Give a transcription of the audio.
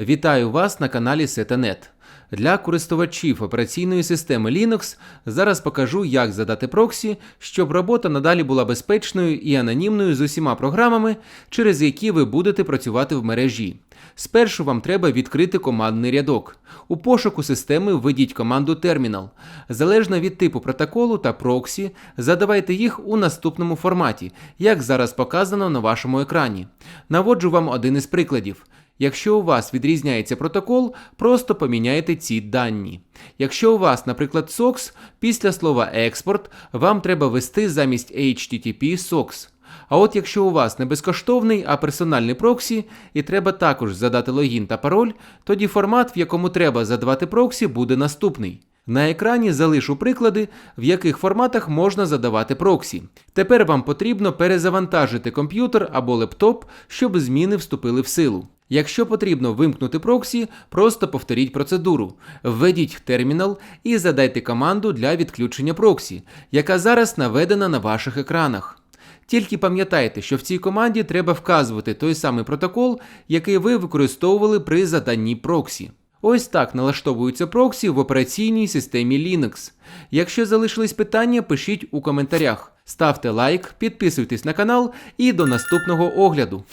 Вітаю вас на каналі Setanet. Для користувачів операційної системи Linux зараз покажу, як задати проксі, щоб робота надалі була безпечною і анонімною з усіма програмами, через які ви будете працювати в мережі. Спершу вам треба відкрити командний рядок. У пошуку системи введіть команду Terminal. Залежно від типу протоколу та проксі, задавайте їх у наступному форматі, як зараз показано на вашому екрані. Наводжу вам один із прикладів. Якщо у вас відрізняється протокол, просто поміняйте ці дані. Якщо у вас, наприклад, SOX, після слова експорт вам треба ввести замість HTTP SOX. А от якщо у вас не безкоштовний, а персональний проксі, і треба також задати логін та пароль, тоді формат, в якому треба задавати проксі, буде наступний. На екрані залишу приклади, в яких форматах можна задавати проксі. Тепер вам потрібно перезавантажити комп'ютер або лептоп, щоб зміни вступили в силу. Якщо потрібно вимкнути проксі, просто повторіть процедуру. Введіть термінал і задайте команду для відключення проксі, яка зараз наведена на ваших екранах. Тільки пам'ятайте, що в цій команді треба вказувати той самий протокол, який ви використовували при заданні проксі. Ось так налаштовуються проксі в операційній системі Linux. Якщо залишились питання, пишіть у коментарях. Ставте лайк, підписуйтесь на канал і до наступного огляду.